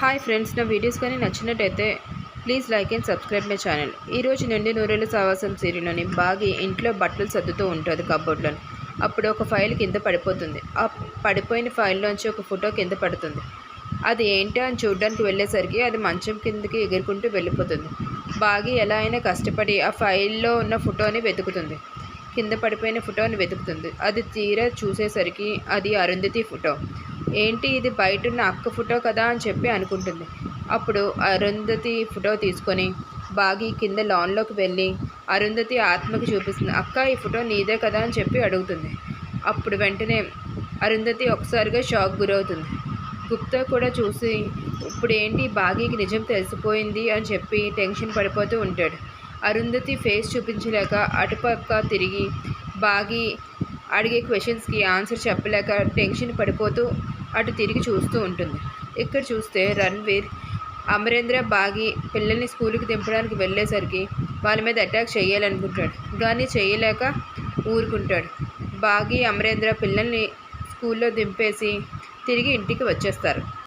Hi friends నా videos కానీ నచ్చినట్టయితే please like and subscribe my channel. ఈరోజు నుండి నూరేళ్ళ సావాసం సీరియల్లోని బాగి ఇంట్లో బట్టలు సర్దుతూ ఉంటుంది కబోర్డ్లోని అప్పుడు ఒక ఫైల్ కింద పడిపోతుంది. ఆ పడిపోయిన ఫైల్లోంచి ఒక ఫోటో కింద పడుతుంది. అది ఏంటో అని చూడడానికి వెళ్ళేసరికి అది మంచం కిందకి ఎగురుకుంటూ వెళ్ళిపోతుంది. బాగి ఎలా అయినా కష్టపడి ఆ ఫైల్లో ఉన్న ఫోటోని వెతుకుతుంది. కింద పడిపోయిన ఫోటోని వెతుకుతుంది. అది తీరా చూసేసరికి అది అరుంధతి ఫోటో. ఏంటి ఇది బయట ఉన్న అక్క ఫోటో కదా అని చెప్పి అనుకుంటుంది. అప్పుడు అరుంధతి ఫోటో తీసుకొని బాగి కింద లాన్లోకి వెళ్ళి అరుంధతి ఆత్మకి చూపిస్తుంది. అక్క ఈ ఫోటో నీదే కదా అని చెప్పి అడుగుతుంది. అప్పుడు వెంటనే అరుంధతి ఒకసారిగా షాక్ గురవుతుంది. గుప్తా కూడా చూసి ఇప్పుడు ఏంటి బాగీకి నిజం తెలిసిపోయింది అని చెప్పి టెన్షన్ పడిపోతూ ఉంటాడు. అరుంధతి ఫేస్ చూపించలేక అటుపక్క తిరిగి బాగి అడిగే క్వశ్చన్స్కి ఆన్సర్ చెప్పలేక టెన్షన్ పడిపోతూ అటు తిరిగి చూస్తూ ఉంటుంది. ఇక్కడ చూస్తే రణ్వీర్ అమరేంద్ర బాగి పిల్లల్ని స్కూల్కి దింపడానికి వెళ్ళేసరికి వాళ్ళ మీద అటాక్ చేయాలనుకుంటాడు. కానీ చేయలేక ఊరుకుంటాడు. బాగి అమరేంద్ర పిల్లల్ని స్కూల్లో దింపేసి తిరిగి ఇంటికి వచ్చేస్తారు.